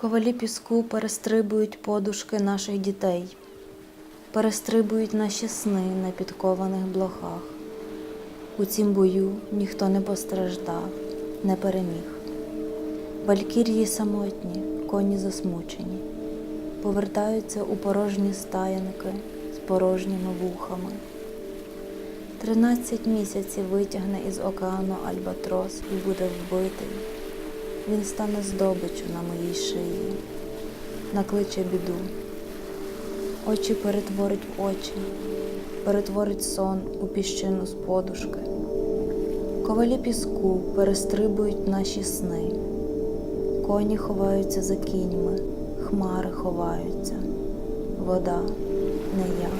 Ковалі піску перестрибують подушки наших дітей, перестрибують наші сни на підкованих блохах. У цім бою ніхто не постраждав, не переміг. Валькірії самотні, коні засмучені, повертаються у порожні стаянки з порожніми вухами. Тринадцять місяців витягне із океану Альбатрос і буде вбитий. Він стане здобиччю на моїй шиї, накличе біду. Очі перетворить в очі, перетворить сон у піщину з подушки. Ковалі піску перестрибують наші сни. Коні ховаються за кіньми, хмари ховаються. Вода не я.